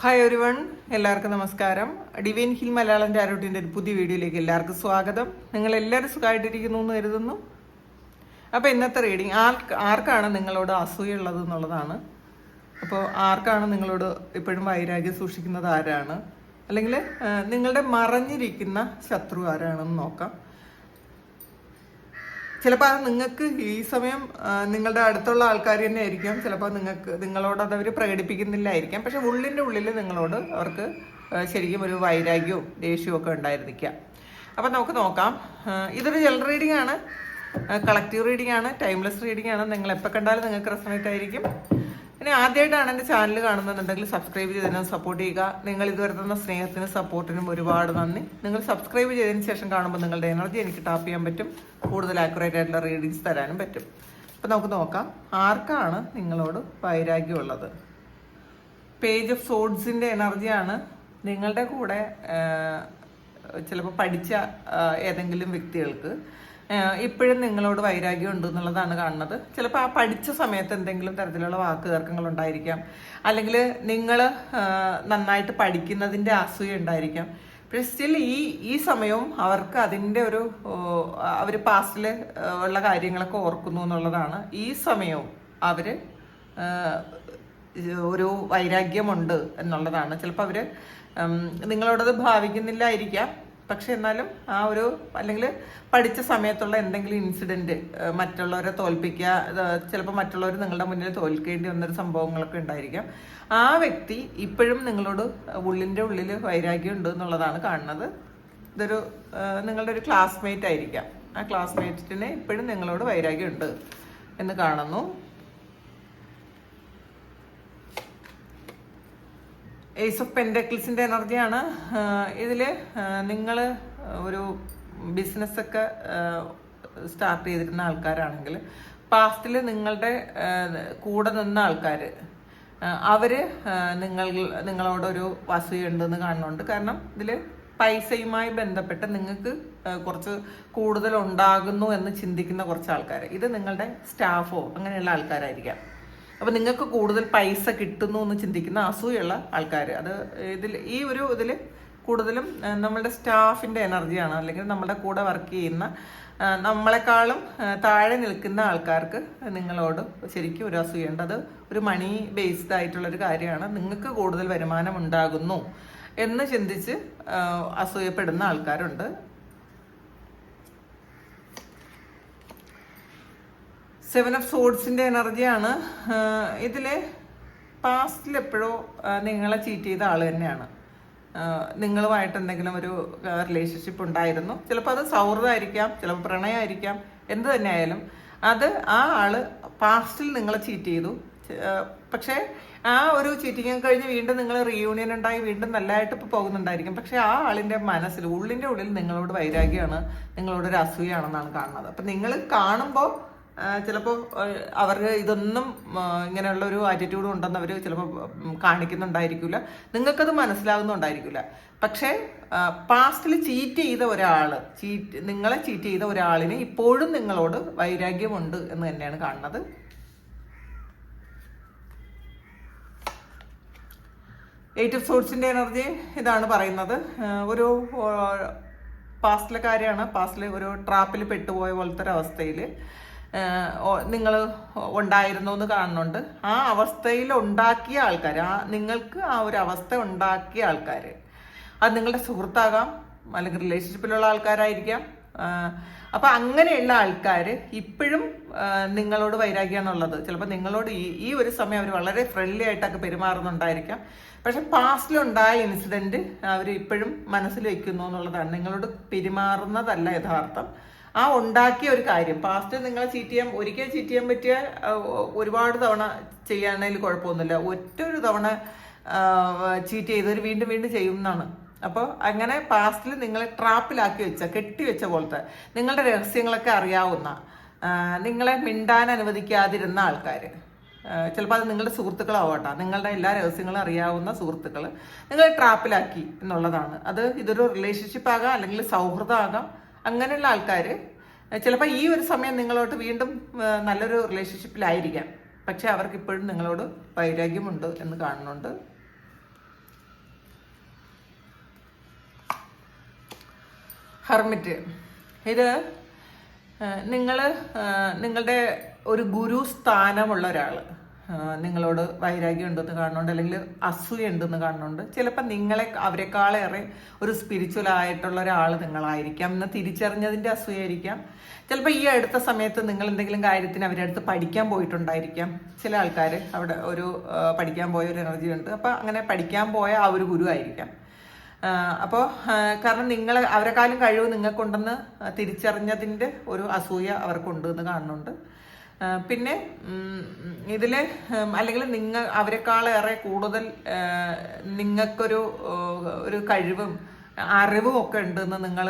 Hi ഒരുവൺ എല്ലാവർക്കും നമസ്കാരം. Divine hill Malayalam ആരോട്ടിന്റെ ഒരു പുതിയ വീഡിയോയിലേക്ക് എല്ലാവർക്കും സ്വാഗതം. നിങ്ങൾ എല്ലാവരും സുഖമായിട്ടിരിക്കുന്നു എന്ന് കരുതുന്നു. അപ്പോൾ ഇന്നത്തെ റീഡിങ് ആർക്ക് ആർക്കാണ് നിങ്ങളോട് അസൂയുള്ളത് എന്നുള്ളതാണ്. അപ്പോൾ ആർക്കാണ് നിങ്ങളോട് ഇപ്പോഴും വൈരാഗ്യം സൂക്ഷിക്കുന്നത് ആരാണ്? അല്ലെങ്കിൽ നിങ്ങളുടെ മറഞ്ഞിരിക്കുന്ന ശത്രു ആരാണെന്ന് നോക്കാം. ചിലപ്പോൾ അത് നിങ്ങൾക്ക് ഈ സമയം നിങ്ങളുടെ അടുത്തുള്ള ആൾക്കാർ തന്നെ ആയിരിക്കാം ചിലപ്പോൾ നിങ്ങൾക്ക് നിങ്ങളോട് അത് അവർ പ്രകടിപ്പിക്കുന്നില്ലായിരിക്കാം. പക്ഷെ ഉള്ളിന്റെ ഉള്ളിൽ നിങ്ങളോട് അവർക്ക് ശരിക്കും ഒരു വൈരാഗ്യവും ദേഷ്യവും ഒക്കെ ഉണ്ടായിരിക്കാം. അപ്പം നമുക്ക് നോക്കാം. ഇതൊരു ജനറൽ റീഡിംഗ് ആണ്. കളക്റ്റീവ് റീഡിംഗ് ആണ്. ടൈംലെസ് റീഡിംഗ് ആണ്. നിങ്ങൾ എപ്പോൾ കണ്ടാലും നിങ്ങൾക്ക് റെസണേറ്റ് ആയിരിക്കും. ഇനി ആദ്യമായിട്ടാണ് എന്റെ ചാനൽ കാണുന്നുണ്ടെങ്കിൽ സബ്സ്ക്രൈബ് ചെയ്തതിനും സപ്പോർട്ട് ചെയ്യുക. നിങ്ങൾ ഇതുവരെ തന്ന സ്നേഹത്തിനും സപ്പോർട്ടിനും ഒരുപാട് നന്ദി. നിങ്ങൾ സബ്സ്ക്രൈബ് ചെയ്തതിന് ശേഷം കാണുമ്പോൾ നിങ്ങളുടെ എനർജി എനിക്ക് ടാപ്പ് ചെയ്യാൻ പറ്റും. കൂടുതൽ ആക്യുറേറ്റ് ആയിട്ടുള്ള റീഡിങ്സ് തരാനും പറ്റും. അപ്പം നമുക്ക് നോക്കാം. ആർക്കാണ് നിങ്ങളോട് വൈരാഗ്യമുള്ളത്? പേജ് ഓഫ് സോഡ്സിന്റെ എനർജിയാണ് നിങ്ങളുടെ കൂടെ ചിലപ്പോൾ പഠിച്ച ഏതെങ്കിലും വ്യക്തികൾക്ക് ഇപ്പോഴും നിങ്ങളോട് വൈരാഗ്യം ഉണ്ട് എന്നുള്ളതാണ് കാണുന്നത്. ചിലപ്പോൾ ആ പഠിച്ച സമയത്ത് എന്തെങ്കിലും തരത്തിലുള്ള വാക്ക് തർക്കങ്ങൾ ഉണ്ടായിരിക്കാം അല്ലെങ്കിൽ നിങ്ങൾ നന്നായിട്ട് പഠിക്കുന്നതിന്റെ അസൂയ ഉണ്ടായിരിക്കാം. പക്ഷെ സ്റ്റിൽ ഈ ഈ സമയവും അവർക്ക് അതിന്റെ ഒരു അവർ പാസ്റ്റിൽ ഉള്ള കാര്യങ്ങളൊക്കെ ഓർക്കുന്നു എന്നുള്ളതാണ്. ഈ സമയവും അവർ ഒരു വൈരാഗ്യമുണ്ട് എന്നുള്ളതാണ്. ചിലപ്പോൾ അവർ നിങ്ങളോടത് ഭാവിക്കുന്നില്ലായിരിക്കാം. പക്ഷെ എന്നാലും ആ ഒരു അല്ലെങ്കിൽ പഠിച്ച സമയത്തുള്ള എന്തെങ്കിലും ഇൻസിഡന്റ് മറ്റുള്ളവരെ തോൽപ്പിക്കുക ചിലപ്പോൾ മറ്റുള്ളവർ നിങ്ങളുടെ മുന്നിൽ തോൽക്കേണ്ടി വന്നൊരു സംഭവങ്ങളൊക്കെ ഉണ്ടായിരിക്കാം. ആ വ്യക്തി ഇപ്പോഴും നിങ്ങളോട് ഉള്ളിന്റെ ഉള്ളിൽ വൈരാഗ്യം ഉണ്ട് എന്നുള്ളതാണ് കാണുന്നത്. ഇതൊരു നിങ്ങളുടെ ഒരു ക്ലാസ്മേറ്റ് ആയിരിക്കാം. ആ ക്ലാസ്മേറ്റിന് ഇപ്പോഴും നിങ്ങളോട് വൈരാഗ്യം ഉണ്ട് എന്ന് കാണുന്നു. ഏസ് ഓഫ് പെൻഡക്കിൾസിന്റെ എനർജിയാണ്. ഇതിൽ നിങ്ങൾ ഒരു ബിസിനസ്സൊക്കെ സ്റ്റാർട്ട് ചെയ്തിരുന്ന ആൾക്കാരാണെങ്കിൽ പാസ്റ്റിൽ നിങ്ങളുടെ കൂടെ നിന്ന ആൾക്കാർ അവർ നിങ്ങൾ നിങ്ങളോടൊരു വസൂയുണ്ടെന്ന് കാണുന്നുണ്ട്. കാരണം ഇതിൽ പൈസയുമായി ബന്ധപ്പെട്ട് നിങ്ങൾക്ക് കുറച്ച് കൂടുതൽ ഉണ്ടാകുന്നു എന്ന് ചിന്തിക്കുന്ന കുറച്ച് ആൾക്കാർ ഇത് നിങ്ങളുടെ സ്റ്റാഫോ അങ്ങനെയുള്ള ആൾക്കാരായിരിക്കാം. അപ്പോൾ നിങ്ങൾക്ക് കൂടുതൽ പൈസ കിട്ടുന്നു എന്ന് ചിന്തിക്കുന്ന അസൂയുള്ള ആൾക്കാർ അത് ഇതിൽ ഈ ഒരു ഇതിൽ കൂടുതലും നമ്മളുടെ സ്റ്റാഫിന്റെ എനർജിയാണ്. അല്ലെങ്കിൽ നമ്മുടെ കൂടെ വർക്ക് ചെയ്യുന്ന നമ്മളെക്കാളും താഴെ നിൽക്കുന്ന ആൾക്കാർക്ക് നിങ്ങളോട് ശരിക്കും ഒരു അസൂയുണ്ട്. അത് ഒരു മണി ബേസ്ഡ് ആയിട്ടുള്ളൊരു കാര്യമാണ്. നിങ്ങൾക്ക് കൂടുതൽ വരുമാനം ഉണ്ടാകുന്നു എന്ന് ചിന്തിച്ച് അസൂയപ്പെടുന്ന ആൾക്കാരുണ്ട്. സെവൻ ഓഫ് സോഡ്സിന്റെ എനർജിയാണ്. ഇതിൽ പാസ്റ്റിൽ എപ്പോഴോ നിങ്ങളെ ചീറ്റ് ചെയ്ത ആൾ തന്നെയാണ്. നിങ്ങളുമായിട്ട് എന്തെങ്കിലും ഒരു റിലേഷൻഷിപ്പ് ഉണ്ടായിരുന്നു. ചിലപ്പോൾ അത് സൗഹൃദമായിരിക്കാം ചിലപ്പോൾ പ്രണയമായിരിക്കാം എന്ത് തന്നെ ആയാലും അത് ആ ആൾ പാസ്റ്റിൽ നിങ്ങളെ ചീറ്റ് ചെയ്തു. പക്ഷേ ആ ഒരു ചീറ്റിങ് കഴിഞ്ഞ് വീണ്ടും നിങ്ങൾ റീയൂണിയൻ ഉണ്ടായി വീണ്ടും നല്ലതായിട്ട് ഇപ്പോൾ പോകുന്നുണ്ടായിരിക്കും. പക്ഷേ ആ ആളിന്റെ മനസ്സിൽ ഉള്ളിന്റെ ഉള്ളിൽ നിങ്ങളോട് വൈരാഗ്യമാണ് നിങ്ങളോട് ഒരു അസൂയാണെന്നാണ് കാണുന്നത്. അപ്പം നിങ്ങൾ കാണുമ്പോൾ ചിലപ്പോൾ അവർക്ക് ഇതൊന്നും ഇങ്ങനെയുള്ള ഒരു ആറ്റിറ്റ്യൂഡ് ഉണ്ടെന്ന് അവർ ചിലപ്പോൾ കാണിക്കുന്നുണ്ടായിരിക്കില്ല നിങ്ങൾക്കത് മനസ്സിലാകുന്നുണ്ടായിരിക്കില്ല പക്ഷേ പാസ്റ്റിൽ ചീറ്റ് ചെയ്ത ഒരാൾ ചീറ്റ് നിങ്ങളെ ചീറ്റ് ചെയ്ത ഒരാളിന് ഇപ്പോഴും നിങ്ങളോട് വൈരാഗ്യമുണ്ട് എന്ന് തന്നെയാണ് കാണുന്നത്. എയ്റ്റ് ഓഫ് സോഴ്സിന്റെ എനർജി ഇതാണ് പറയുന്നത്. ഒരു പാസ്റ്റിലെ കാര്യമാണ് പാസ്റ്റിൽ ഒരു ട്രാപ്പിൽ പെട്ടുപോയ പോലത്തെ ഒരു അവസ്ഥയിൽ നിങ്ങൾ ഉണ്ടായിരുന്നു എന്ന് കാണുന്നുണ്ട്. ആ അവസ്ഥയിൽ ഉണ്ടാക്കിയ ആൾക്കാർ ആ നിങ്ങൾക്ക് ആ ഒരു അവസ്ഥ ഉണ്ടാക്കിയ ആൾക്കാർ അത് നിങ്ങളുടെ സുഹൃത്താകാം അല്ലെങ്കിൽ റിലേഷൻഷിപ്പിലുള്ള ആൾക്കാരായിരിക്കാം. അപ്പം അങ്ങനെയുള്ള ആൾക്കാർ ഇപ്പോഴും നിങ്ങളോട് വൈരാഗ്യമാണുള്ളത് ചിലപ്പോൾ നിങ്ങളോട് ഈ ഈ ഒരു സമയം അവർ വളരെ ഫ്രണ്ട്ലി ആയിട്ടൊക്കെ പെരുമാറുന്നുണ്ടായിരിക്കാം. പക്ഷെ പാസ്റ്റിലുണ്ടായ ഇൻസിഡന്റ് അവർ ഇപ്പോഴും മനസ്സിൽ വയ്ക്കുന്നു എന്നുള്ളതാണ്. നിങ്ങളോട് പെരുമാറുന്നതല്ല യഥാർത്ഥം. ആ ഉണ്ടാക്കിയ ഒരു കാര്യം. പാസ്റ്റ് നിങ്ങളെ ചീറ്റ് ചെയ്യാൻ ഒരിക്കൽ ചീറ്റ് ചെയ്യാൻ പറ്റിയ ഒരുപാട് തവണ ചെയ്യാണെങ്കിൽ കുഴപ്പമൊന്നുമില്ല. ഒറ്റ ഒരു തവണ ചീറ്റ് ചെയ്തവർ വീണ്ടും വീണ്ടും ചെയ്യുന്നതാണ് അപ്പോൾ അങ്ങനെ പാസ്റ്റിൽ നിങ്ങളെ ട്രാപ്പിലാക്കി വെച്ച കെട്ടി വെച്ച പോലത്തെ നിങ്ങളുടെ രഹസ്യങ്ങളൊക്കെ അറിയാവുന്ന നിങ്ങളെ മിണ്ടാൻ അനുവദിക്കാതിരുന്ന ആൾക്കാർ ചിലപ്പോൾ അത് നിങ്ങളുടെ സുഹൃത്തുക്കളാവട്ടെ. നിങ്ങളുടെ എല്ലാ രഹസ്യങ്ങളും അറിയാവുന്ന സുഹൃത്തുക്കൾ നിങ്ങളെ ട്രാപ്പിലാക്കി എന്നുള്ളതാണ്. അത് ഇതൊരു റിലേഷൻഷിപ്പ് ആകാം അല്ലെങ്കിൽ സൗഹൃദമാകാം അങ്ങനെയുള്ള ആൾക്കാർ ചിലപ്പോൾ ഈ ഒരു സമയം നിങ്ങളോട്ട് വീണ്ടും നല്ലൊരു റിലേഷൻഷിപ്പിലായിരിക്കാം പക്ഷെ അവർക്ക് ഇപ്പോഴും നിങ്ങളോട് വൈരാഗ്യമുണ്ട് എന്ന് കാണുന്നുണ്ട്. ഹെർമിറ്റ് ഇത് നിങ്ങൾ നിങ്ങളുടെ ഒരു ഗുരു സ്ഥാനമുള്ള ഒരാൾ നിങ്ങളോട് വൈരാഗ്യം ഉണ്ടെന്ന് കാണുന്നുണ്ട് അല്ലെങ്കിൽ അസൂയ ഉണ്ടെന്ന് കാണുന്നുണ്ട്. ചിലപ്പോൾ നിങ്ങളെ അവരെക്കാളേറെ ഒരു സ്പിരിച്വൽ ആയിട്ടുള്ള ഒരാൾ നിങ്ങളായിരിക്കാം. എന്ന് തിരിച്ചറിഞ്ഞതിന്റെ അസൂയായിരിക്കാം ചിലപ്പോൾ ഈ അടുത്ത സമയത്ത് നിങ്ങൾ എന്തെങ്കിലും കാര്യത്തിന് അവരെ അടുത്ത് പഠിക്കാൻ പോയിട്ടുണ്ടായിരിക്കാം. ചില ആൾക്കാർ അവിടെ ഒരു പഠിക്കാൻ പോയ ഒരു എനർജി ഉണ്ട്. അപ്പോൾ അങ്ങനെ പഠിക്കാൻ പോയ ആ ഒരു ഗുരു ആയിരിക്കാം. അപ്പോൾ കാരണം നിങ്ങൾ അവരെക്കാളും കഴിവ് നിങ്ങൾക്കുണ്ടെന്ന് തിരിച്ചറിഞ്ഞതിന്റെ ഒരു അസൂയ അവർക്കുണ്ട് എന്ന് കാണുന്നുണ്ട്. പിന്നെ ഇതിൽ അല്ലെങ്കിൽ നിങ്ങൾ അവരെക്കാളേറെ കൂടുതൽ നിങ്ങൾക്കൊരു ഒരു കഴിവും അറിവും ഒക്കെ ഉണ്ടെന്ന് നിങ്ങൾ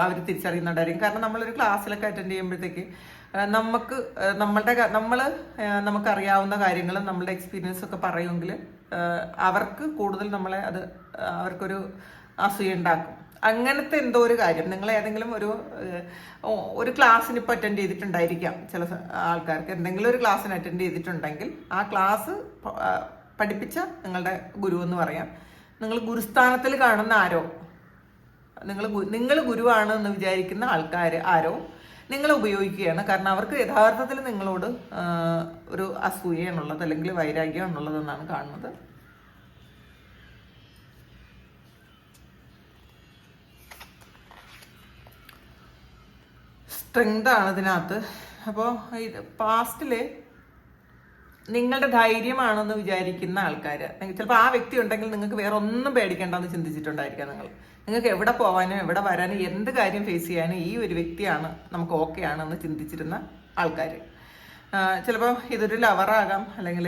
അവർ തിരിച്ചറിയുന്നുണ്ടായിരിക്കും കാരണം നമ്മളൊരു ക്ലാസ്സിലൊക്കെ അറ്റൻഡ് ചെയ്യുമ്പോഴത്തേക്ക് നമുക്ക് നമ്മളുടെ നമ്മൾ നമുക്കറിയാവുന്ന കാര്യങ്ങളും നമ്മളുടെ എക്സ്പീരിയൻസ് ഒക്കെ പറയുമെങ്കിൽ അവർക്ക് കൂടുതൽ നമ്മളെ അത് അവർക്കൊരു അസൂയ ഉണ്ടാക്കും. അങ്ങനത്തെ എന്തോ ഒരു കാര്യം. നിങ്ങൾ ഏതെങ്കിലും ഒരു ഒരു ക്ലാസ്സിന് ഇപ്പോൾ അറ്റൻഡ് ചെയ്തിട്ടുണ്ടായിരിക്കാം ചില ആൾക്കാർക്ക്. എന്തെങ്കിലും ഒരു ക്ലാസ്സിന് അറ്റൻഡ് ചെയ്തിട്ടുണ്ടെങ്കിൽ ആ ക്ലാസ് പഠിപ്പിച്ച നിങ്ങളുടെ ഗുരു എന്ന് പറയാം. നിങ്ങൾ ഗുരുസ്ഥാനത്തിൽ കാണുന്ന ആരോ? നിങ്ങൾ നിങ്ങൾ ഗുരുവാണ് എന്ന് വിചാരിക്കുന്ന ആൾക്കാർ ആരോ? നിങ്ങളെ ഉപയോഗിക്കുകയാണ്. കാരണം അവർക്ക് യഥാർത്ഥത്തിൽ നിങ്ങളോട് ഒരു അസൂയയാണുള്ളത് അല്ലെങ്കിൽ വൈരാഗ്യമാണുള്ളതെന്നാണ് കാണുന്നത്. സ്ട്രെങ്ത് ആണ് ഇതിനകത്ത്. അപ്പോൾ ഇത് പാസ്റ്റിൽ നിങ്ങളുടെ ധൈര്യമാണെന്ന് വിചാരിക്കുന്ന ആൾക്കാർ ചിലപ്പോൾ ആ വ്യക്തി ഉണ്ടെങ്കിൽ നിങ്ങൾക്ക് വേറെ ഒന്നും പേടിക്കേണ്ടെന്ന് ചിന്തിച്ചിട്ടുണ്ടായിരിക്കാം നിങ്ങൾ. നിങ്ങൾക്ക് എവിടെ പോകാനും എവിടെ വരാനും എന്ത് കാര്യം ഫേസ് ചെയ്യാനും ഈ ഒരു വ്യക്തിയാണ് നമുക്ക് ഓക്കെ ആണെന്ന് ചിന്തിച്ചിരുന്ന ആൾക്കാർ ചിലപ്പോൾ ഇതൊരു ലവറാകാം അല്ലെങ്കിൽ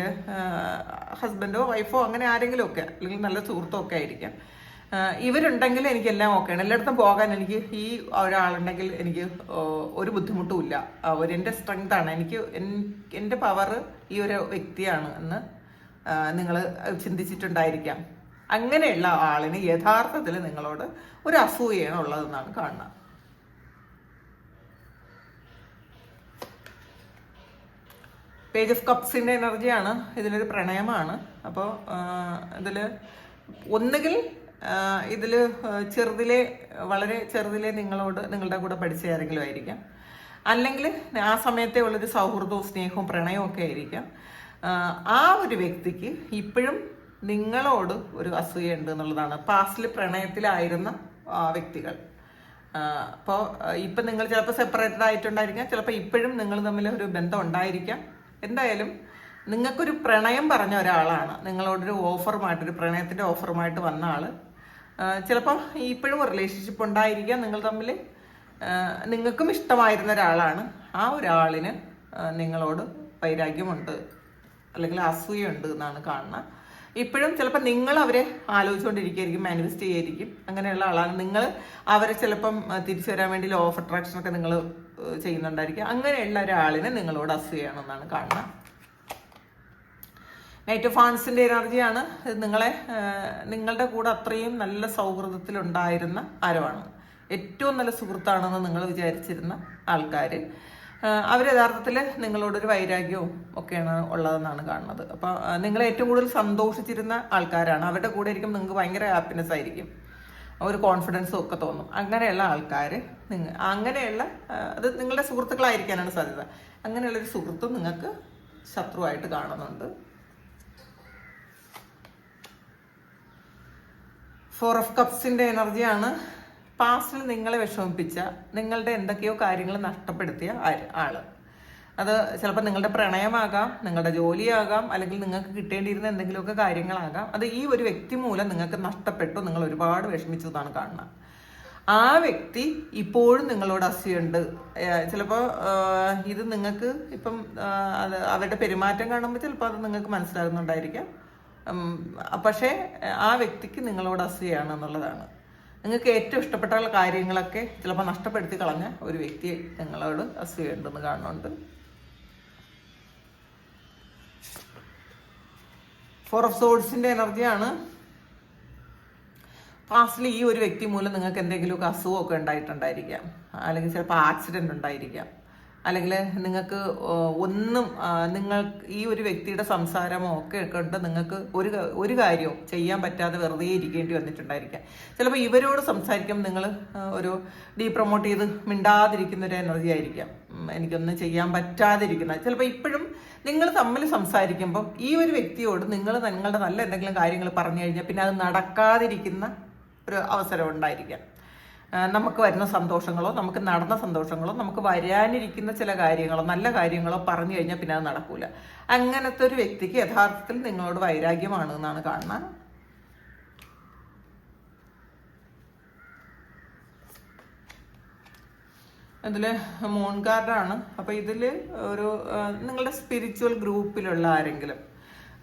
ഹസ്ബൻഡോ വൈഫോ അങ്ങനെ ആരെങ്കിലും ഒക്കെ അല്ലെങ്കിൽ നല്ല സുഹൃത്തോ ഒക്കെ ആയിരിക്കാം. ഇവരുണ്ടെങ്കിൽ എനിക്ക് എല്ലാം എനിക്കെല്ലാം ആണ്. എല്ലായിടത്തും പോകാൻ എനിക്ക് ഈ ഒരാളുണ്ടെങ്കിൽ എനിക്ക് ഒരു ബുദ്ധിമുട്ടുമില്ല അവർ എന്റെ സ്ട്രെങ്ത് ആണ്. എനിക്ക് എന്റെ പവർ ഈ ഒരു വ്യക്തിയാണ് എന്ന് നിങ്ങൾ ചിന്തിച്ചിട്ടുണ്ടായിരിക്കാം. അങ്ങനെയുള്ള ആളിന് യഥാർത്ഥത്തിൽ നിങ്ങളോട് ഒരു അസൂയാണ് ഉള്ളതെന്നാണ് കാണുന്നത്. പേജ് ഓഫ് കപ്സിന്റെ എനർജിയാണ് ഇതിലൊരു പ്രണയമാണ്. അപ്പോൾ ഇതിൽ ഒന്നുകിൽ ഇതിൽ ചെറുതിലെ വളരെ ചെറുതിലെ നിങ്ങളോട് നിങ്ങളുടെ കൂടെ പഠിച്ച ആരെങ്കിലും ആയിരിക്കാം. അല്ലെങ്കിൽ ആ സമയത്തെ ഉള്ളൊരു സൗഹൃദവും സ്നേഹവും പ്രണയവും ഒക്കെ ആയിരിക്കാം. ആ, ഒരു വ്യക്തിക്ക് ഇപ്പോഴും നിങ്ങളോട് ഒരു അസൂയുണ്ട് എന്നുള്ളതാണ്. പാസ്റ്റിൽ പ്രണയത്തിലായിരുന്ന വ്യക്തികൾ. അപ്പോൾ ഇപ്പം നിങ്ങൾ ചിലപ്പോൾ സെപ്പറേറ്റഡ് ആയിട്ടുണ്ടായിരിക്കാം. ചിലപ്പോൾ ഇപ്പോഴും നിങ്ങൾ തമ്മിൽ ഒരു ബന്ധം ഉണ്ടായിരിക്കാം. എന്തായാലും നിങ്ങൾക്കൊരു പ്രണയം പറഞ്ഞ ഒരാളാണ്. നിങ്ങളോടൊരു ഓഫറുമായിട്ട് ഒരു പ്രണയത്തിന്റെ ഓഫറുമായിട്ട് വന്ന ആൾ ചിലപ്പോൾ ഇപ്പോഴും റിലേഷൻഷിപ്പ് ഉണ്ടായിരിക്കാം. നിങ്ങൾ തമ്മിൽ നിങ്ങൾക്കും ഇഷ്ടമായിരുന്ന ഒരാളാണ്. ആ ഒരാളിന് നിങ്ങളോട് വൈരാഗ്യമുണ്ട് അല്ലെങ്കിൽ അസൂയുണ്ട് എന്നാണ് കാണുന്നത് ഇപ്പോഴും ചിലപ്പോൾ നിങ്ങൾ അവരെ ആലോചിച്ചുകൊണ്ടിരിക്കുകയായിരിക്കും മാനിഫെസ്റ്റ് ചെയ്യായിരിക്കും. അങ്ങനെയുള്ള ആളാണ്. നിങ്ങൾ അവരെ ചിലപ്പം തിരിച്ചു വരാൻ വേണ്ടി ലോ ഓഫ് അട്രാക്ഷൻ ഒക്കെ നിങ്ങൾ ചെയ്യുന്നുണ്ടായിരിക്കും. അങ്ങനെയുള്ള ഒരാളിനെ നിങ്ങളോട് അസൂയാണെന്നാണ് കാണുന്നത് നൈറ്റ് ഫാൻസിന്റെ എനർജിയാണ്. നിങ്ങളെ നിങ്ങളുടെ കൂടെ അത്രയും നല്ല സൗഹൃദത്തിലുണ്ടായിരുന്ന ആരവാണ്. ഏറ്റവും നല്ല സുഹൃത്താണെന്ന് നിങ്ങൾ വിചാരിച്ചിരുന്ന ആൾക്കാർ അവർ യഥാർത്ഥത്തിൽ നിങ്ങളോടൊരു വൈരാഗ്യവും ഒക്കെയാണ് ഉള്ളതെന്നാണ് കാണുന്നത്. അപ്പോൾ നിങ്ങൾ ഏറ്റവും കൂടുതൽ സന്തോഷിച്ചിരുന്ന ആൾക്കാരാണ്. അവരുടെ കൂടെ ആയിരിക്കും നിങ്ങൾക്ക് ഭയങ്കര ഹാപ്പിനെസ് ആയിരിക്കും. ഒരു കോൺഫിഡൻസും ഒക്കെ തോന്നും. അങ്ങനെയുള്ള ആൾക്കാർ നിങ്ങൾ അങ്ങനെയുള്ള അത് നിങ്ങളുടെ സുഹൃത്തുക്കളായിരിക്കാനാണ് സാധ്യത. അങ്ങനെയുള്ളൊരു സുഹൃത്തും നിങ്ങൾക്ക് ശത്രുവായിട്ട് കാണുന്നുണ്ട്. ഫോർ ഓഫ് കപ്സിന്റെ എനർജിയാണ് പാസ്റ്റിൽ നിങ്ങളെ വിഷമിപ്പിച്ച നിങ്ങളുടെ എന്തൊക്കെയോ കാര്യങ്ങൾ നഷ്ടപ്പെടുത്തിയ ആൾ. അത് ചിലപ്പോൾ നിങ്ങളുടെ പ്രണയമാകാം നിങ്ങളുടെ ജോലിയാകാം അല്ലെങ്കിൽ നിങ്ങൾക്ക് കിട്ടേണ്ടിയിരുന്ന എന്തെങ്കിലുമൊക്കെ കാര്യങ്ങളാകാം. അത് ഈ ഒരു വ്യക്തി മൂലം നിങ്ങൾക്ക് നഷ്ടപ്പെട്ടു നിങ്ങൾ ഒരുപാട് വിഷമിച്ചതാണ് കാണുന്നത്. ആ വ്യക്തി ഇപ്പോഴും നിങ്ങളോട് അസൂയുണ്ട്. ചിലപ്പോൾ ഇത് നിങ്ങൾക്ക് ഇപ്പം അത് അവരുടെ പെരുമാറ്റം കാണുമ്പോൾ ചിലപ്പോൾ അത് നിങ്ങൾക്ക് മനസ്സിലാകുന്നുണ്ടായിരിക്കാം. പക്ഷേ ആ വ്യക്തിക്ക് നിങ്ങളോട് അസൂയാണ് എന്നുള്ളതാണ്. നിങ്ങൾക്ക് ഏറ്റവും ഇഷ്ടപ്പെട്ട കാര്യങ്ങളൊക്കെ ചിലപ്പോൾ നഷ്ടപ്പെടുത്തി കളഞ്ഞ ഒരു വ്യക്തി നിങ്ങളോട് അസൂയുണ്ടെന്ന് കാണുന്നുണ്ട്. ഫോർ ഓഫ് സോഡ്സിന്റെ എനർജിയാണ്. പാസ്റ്റിൽ ഈ ഒരു വ്യക്തി മൂലം നിങ്ങൾക്ക് എന്തെങ്കിലുമൊക്കെ അസുഖമൊക്കെ ഉണ്ടായിട്ടുണ്ടായിരിക്കാം. അല്ലെങ്കിൽ ചിലപ്പോൾ ആക്സിഡന്റ് ഉണ്ടായിരിക്കാം. അല്ലെങ്കിൽ നിങ്ങൾക്ക് ഒന്നും നിങ്ങൾ ഈ ഒരു വ്യക്തിയുടെ സംസാരമോ ഒക്കെ കൊണ്ട് നിങ്ങൾക്ക് ഒരു ഒരു കാര്യവും ചെയ്യാൻ പറ്റാതെ വെറുതെ ഇരിക്കേണ്ടി വന്നിട്ടുണ്ടായിരിക്കാം. ചിലപ്പോൾ ഇവരോട് സംസാരിക്കുമ്പോൾ നിങ്ങൾ ഒരു ഡീ പ്രൊമോട്ട് ചെയ്ത് മിണ്ടാതിരിക്കുന്ന ഒരു എനർജി ആയിരിക്കാം. എനിക്കൊന്നും ചെയ്യാൻ പറ്റാതിരിക്കുന്ന. ചിലപ്പോൾ ഇപ്പോഴും നിങ്ങൾ തമ്മിൽ സംസാരിക്കുമ്പോൾ ഈ ഒരു വ്യക്തിയോട് നിങ്ങൾ നിങ്ങളുടെ നല്ല എന്തെങ്കിലും കാര്യങ്ങൾ പറഞ്ഞു കഴിഞ്ഞാൽ പിന്നെ അത് നടക്കാതിരിക്കുന്ന ഒരു അവസരം ഉണ്ടായിരിക്കാം. നമുക്ക് വരുന്ന സന്തോഷങ്ങളോ നമുക്ക് നടന്ന സന്തോഷങ്ങളോ നമുക്ക് വരാനിരിക്കുന്ന ചില കാര്യങ്ങളോ നല്ല കാര്യങ്ങളോ പറഞ്ഞു കഴിഞ്ഞാൽ പിന്നെ അത് നടക്കൂല. അങ്ങനത്തെ ഒരു വ്യക്തിക്ക് യഥാർത്ഥത്തിൽ നിങ്ങളോട് വൈരാഗ്യമാണ് എന്നാണ് കാണുന്നത് ഇതിൽ മൂൺ കാർഡാണ് അപ്പോൾ ഇതിൽ ഒരു നിങ്ങളുടെ സ്പിരിച്വൽ ഗ്രൂപ്പിലുള്ള ആരെങ്കിലും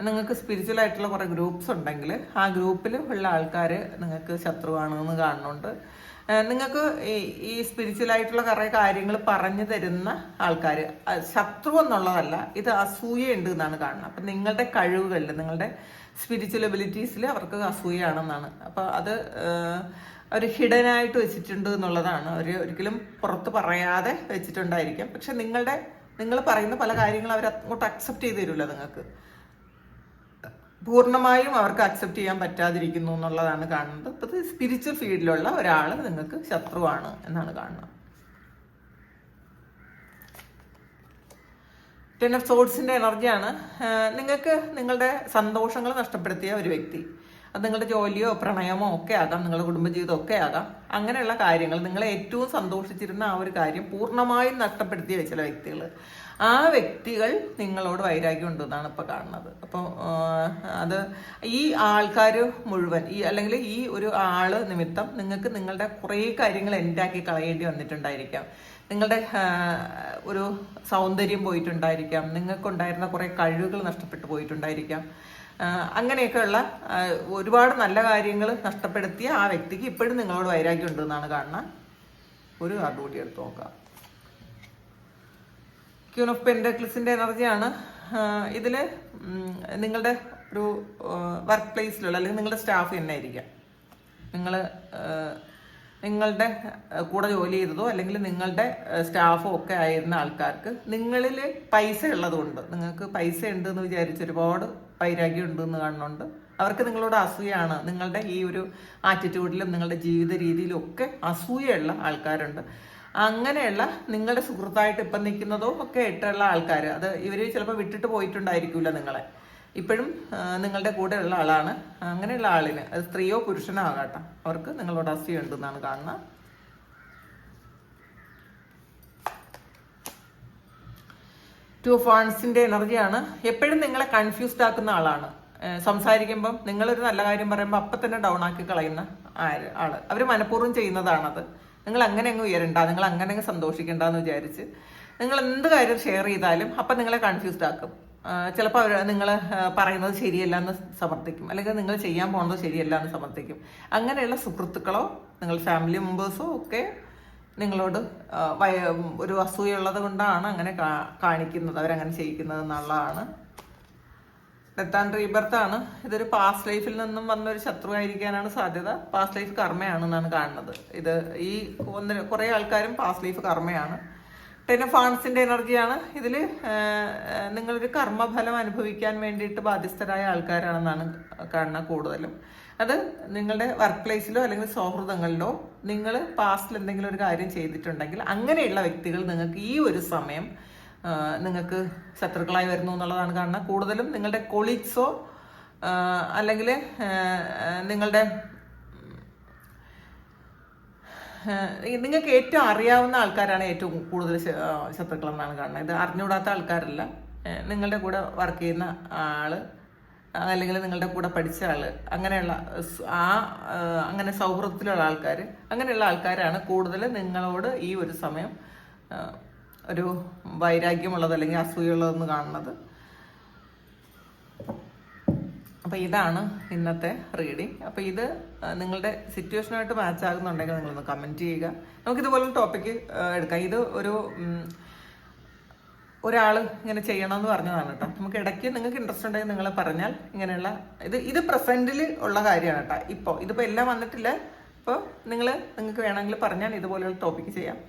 നിങ്ങൾക്ക് സ്പിരിച്വൽ ആയിട്ടുള്ള കുറേ ഗ്രൂപ്പ്സ് ഉണ്ടെങ്കിൽ ആ ഗ്രൂപ്പിൽ ഉള്ള ആൾക്കാർ നിങ്ങൾക്ക് ശത്രുവാണെന്ന് കാണുന്നുണ്ട്. നിങ്ങൾക്ക് ഈ സ്പിരിച്വൽ ആയിട്ടുള്ള കുറേ കാര്യങ്ങൾ പറഞ്ഞു തരുന്ന ആൾക്കാർ ശത്രു എന്നുള്ളതല്ല ഇത് അസൂയ ഉണ്ട് എന്നാണ് കാണുന്നത്. അപ്പം നിങ്ങളുടെ കഴിവുകളിൽ നിങ്ങളുടെ സ്പിരിച്വൽ എബിലിറ്റീസിൽ അവർക്ക് അസൂയാണെന്നാണ് അപ്പോൾ അത് അവർ ആയിട്ട് വെച്ചിട്ടുണ്ട് എന്നുള്ളതാണ്. അവർ ഒരിക്കലും പുറത്ത് പറയാതെ വെച്ചിട്ടുണ്ടായിരിക്കും. പക്ഷെ നിങ്ങളുടെ നിങ്ങൾ പറയുന്ന പല കാര്യങ്ങളും അവർ അങ്ങോട്ട് അക്സെപ്റ്റ് ചെയ്ത് തരില്ല നിങ്ങൾക്ക്. പൂർണമായും അവർക്ക് അക്സെപ്റ്റ് ചെയ്യാൻ പറ്റാതിരിക്കുന്നു എന്നുള്ളതാണ് കാണുന്നത്. ഇപ്പം സ്പിരിച്വൽ ഫീൽഡിലുള്ള ഒരാൾ നിങ്ങൾക്ക് ശത്രുവാണ് എന്നാണ് കാണുന്നത്. ടെൻ ഓഫ് സോഡ്സിന്റെ എനർജിയാണ് നിങ്ങൾക്ക് നിങ്ങളുടെ സന്തോഷങ്ങൾ നഷ്ടപ്പെടുത്തിയ ഒരു വ്യക്തി. അത് നിങ്ങളുടെ ജോലിയോ പ്രണയമോ ഒക്കെ ആകാം നിങ്ങളുടെ കുടുംബജീവിതം ഒക്കെ ആകാം. അങ്ങനെയുള്ള കാര്യങ്ങൾ നിങ്ങൾ ഏറ്റവും സന്തോഷിച്ചിരുന്ന ആ ഒരു കാര്യം പൂർണമായും നഷ്ടപ്പെടുത്തിയ ചില വ്യക്തികൾ ആ വ്യക്തികൾ നിങ്ങളോട് വൈരാഗ്യം ഉണ്ടെന്നാണ് ഇപ്പോൾ കാണുന്നത്. അപ്പോൾ അത് ഈ ആൾക്കാർ മുഴുവൻ ഈ അല്ലെങ്കിൽ ഈ ഒരു ആൾ നിമിത്തം നിങ്ങൾക്ക് നിങ്ങളുടെ കുറേ കാര്യങ്ങൾ എൻഡാക്കി കളയേണ്ടി വന്നിട്ടുണ്ടായിരിക്കാം. നിങ്ങളുടെ ഒരു സൗന്ദര്യം പോയിട്ടുണ്ടായിരിക്കാം. നിങ്ങൾക്കുണ്ടായിരുന്ന കുറേ കഴിവുകൾ നഷ്ടപ്പെട്ടു പോയിട്ടുണ്ടായിരിക്കാം. അങ്ങനെയൊക്കെയുള്ള ഒരുപാട് നല്ല കാര്യങ്ങൾ നഷ്ടപ്പെടുത്തിയ ആ വ്യക്തിക്ക് ഇപ്പോഴും നിങ്ങളോട് വൈരാഗ്യം ഉണ്ട് എന്നാണ് കാണുന്നത് ഒരു കാർഡ് കൂടി എടുത്ത് നോക്കാം. ക്യൂൺ ഓഫ് പെൻഡക്ലിസിന്റെ എനർജിയാണ്. ഇതിൽ നിങ്ങളുടെ ഒരു വർക്ക് പ്ലേസിലുള്ള അല്ലെങ്കിൽ നിങ്ങളുടെ സ്റ്റാഫ് തന്നെ ആയിരിക്കാം. നിങ്ങൾ നിങ്ങളുടെ കൂടെ ജോലി ചെയ്തതോ അല്ലെങ്കിൽ നിങ്ങളുടെ സ്റ്റാഫോ ഒക്കെ ആയിരുന്ന ആൾക്കാർക്ക് നിങ്ങളിൽ പൈസ ഉള്ളതുകൊണ്ട് നിങ്ങൾക്ക് പൈസ ഉണ്ട് എന്ന് വിചാരിച്ച് ഒരുപാട് വൈരാഗ്യം ഉണ്ട് എന്ന് കാണുന്നുണ്ട്. അവർക്ക് നിങ്ങളോട് അസൂയാണ്. നിങ്ങളുടെ ഈ ഒരു ആറ്റിറ്റ്യൂഡിലും നിങ്ങളുടെ ജീവിത രീതിയിലും ഒക്കെ അസൂയുള്ള ആൾക്കാരുണ്ട്. അങ്ങനെയുള്ള നിങ്ങളുടെ സുഹൃത്തായിട്ട് ഇപ്പം നിൽക്കുന്നതോ ഒക്കെ ഇട്ടുള്ള ആൾക്കാർ അത് ഇവർ ചിലപ്പോൾ വിട്ടിട്ട് പോയിട്ടുണ്ടായിരിക്കില്ല നിങ്ങളെ. ഇപ്പോഴും നിങ്ങളുടെ കൂടെ ഉള്ള ആളാണ്. അങ്ങനെയുള്ള ആളിന് അത് സ്ത്രീയോ പുരുഷനോ ആകാട്ടെ. അവർക്ക് നിങ്ങളോട് അസൂയ ഉണ്ടെന്നാണ് കാണുന്നത് ടു ഫോൺസിന്റെ എനർജിയാണ്. എപ്പോഴും നിങ്ങളെ കൺഫ്യൂസ്ഡ് ആക്കുന്ന ആളാണ്. സംസാരിക്കുമ്പം നിങ്ങളൊരു നല്ല കാര്യം പറയുമ്പോൾ അപ്പം തന്നെ ഡൗൺ ആക്കി കളയുന്ന ആൾ. അവർ മനഃപൂർവം ചെയ്യുന്നതാണത്. നിങ്ങൾ അങ്ങനെ അങ്ങ് ഉയരണ്ട നിങ്ങൾ അങ്ങനെ അങ്ങ് സന്തോഷിക്കണ്ടെന്ന് വിചാരിച്ച് നിങ്ങൾ എന്ത് കാര്യം ഷെയർ ചെയ്താലും അപ്പം നിങ്ങളെ കൺഫ്യൂസ്ഡ് ആക്കും. ചിലപ്പോൾ അവർ നിങ്ങൾ പറയുന്നത് ശരിയല്ല എന്ന് സമർത്ഥിക്കും. അല്ലെങ്കിൽ നിങ്ങൾ ചെയ്യാൻ പോകുന്നത് ശരിയല്ല എന്ന് സമർത്ഥിക്കും. അങ്ങനെയുള്ള സുഹൃത്തുക്കളോ നിങ്ങൾ ഫാമിലി മെമ്പേഴ്സോ ഒക്കെ നിങ്ങളോട് ഒരു അസൂയുള്ളത് കൊണ്ടാണ് അങ്ങനെ കാണിക്കുന്നത് അവരങ്ങനെ ചെയ്യിക്കുന്നത് എന്നുള്ളതാണ്. ഡെത്ത് ആൻഡ് ആണ്. ഇതൊരു പാസ്റ്റ് ലൈഫിൽ നിന്നും വന്നൊരു ശത്രുവായിരിക്കാനാണ് സാധ്യത. പാസ്റ്റ് ലൈഫ് കർമ്മയാണെന്നാണ് കാണുന്നത്. ഇത് ഈ കുറേ ആൾക്കാരും പാസ്റ്റ് ലൈഫ് കർമ്മയാണ്. ടെൻ ഓഫ് ഫാൺസിന്റെ എനർജിയാണ് ഇതിൽ നിങ്ങളൊരു കർമ്മഫലം അനുഭവിക്കാൻ വേണ്ടിയിട്ട് ബാധ്യസ്ഥരായ ആൾക്കാരാണെന്നാണ് കാണുന്നത് കൂടുതലും. അത് നിങ്ങളുടെ വർക്ക് പ്ലേസിലോ അല്ലെങ്കിൽ സൗഹൃദങ്ങളിലോ നിങ്ങൾ പാസ്റ്റിൽ എന്തെങ്കിലും ഒരു കാര്യം ചെയ്തിട്ടുണ്ടെങ്കിൽ അങ്ങനെയുള്ള വ്യക്തികൾ നിങ്ങൾക്ക് ഈ ഒരു സമയം നിങ്ങൾക്ക് ശത്രുക്കളായി വരുന്നു എന്നുള്ളതാണ് കാണുന്നത്. കൂടുതലും നിങ്ങളുടെ കൊളീഗ്സോ അല്ലെങ്കിൽ നിങ്ങളുടെ നിങ്ങൾക്ക് ഏറ്റവും അറിയാവുന്ന ആൾക്കാരാണ് ഏറ്റവും കൂടുതൽ ശത്രുക്കളെന്നാണ് കാണുന്നത്. ഇത് അറിഞ്ഞുകൂടാത്ത ആൾക്കാരല്ല. നിങ്ങളുടെ കൂടെ വർക്ക് ചെയ്യുന്ന ആൾ അല്ലെങ്കിൽ നിങ്ങളുടെ കൂടെ പഠിച്ച ആൾ അങ്ങനെയുള്ള ആ, അങ്ങനെ സൗഹൃദത്തിലുള്ള ആൾക്കാർ അങ്ങനെയുള്ള ആൾക്കാരാണ് കൂടുതൽ നിങ്ങളോട് ഈ ഒരു സമയം ഒരു വൈരാഗ്യമുള്ളത് അല്ലെങ്കിൽ അസൂയുള്ളതെന്ന് കാണുന്നത്. അപ്പോൾ ഇതാണ് ഇന്നത്തെ റീഡിങ് അപ്പോൾ ഇത് നിങ്ങളുടെ സിറ്റുവേഷനായിട്ട് മാച്ച് ആകുന്നുണ്ടെങ്കിൽ നിങ്ങളൊന്ന് കമന്റ് ചെയ്യുക. നമുക്കിതുപോലൊരു ടോപ്പിക്ക് എടുക്കാം. ഇത് ഒരു ഒരാൾ ഇങ്ങനെ ചെയ്യണമെന്ന് പറഞ്ഞതാണ് കേട്ടോ. നമുക്ക് ഇടയ്ക്ക് നിങ്ങൾക്ക് ഇൻട്രസ്റ്റ് ഉണ്ടെങ്കിൽ നിങ്ങൾ പറഞ്ഞാൽ ഇങ്ങനെയുള്ള ഇത് ഇത് പ്രസന്റിൽ ഉള്ള കാര്യമാണ് കേട്ടോ. ഇപ്പോൾ ഇതിപ്പോൾ എല്ലാം വന്നിട്ടില്ല. ഇപ്പോൾ നിങ്ങൾ നിങ്ങൾക്ക് വേണമെങ്കിൽ പറഞ്ഞാൽ ഇതുപോലെയുള്ള ടോപ്പിക്ക് ചെയ്യാം.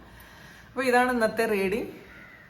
അപ്പോൾ ഇതാണ് ഇന്നത്തെ റീഡിങ്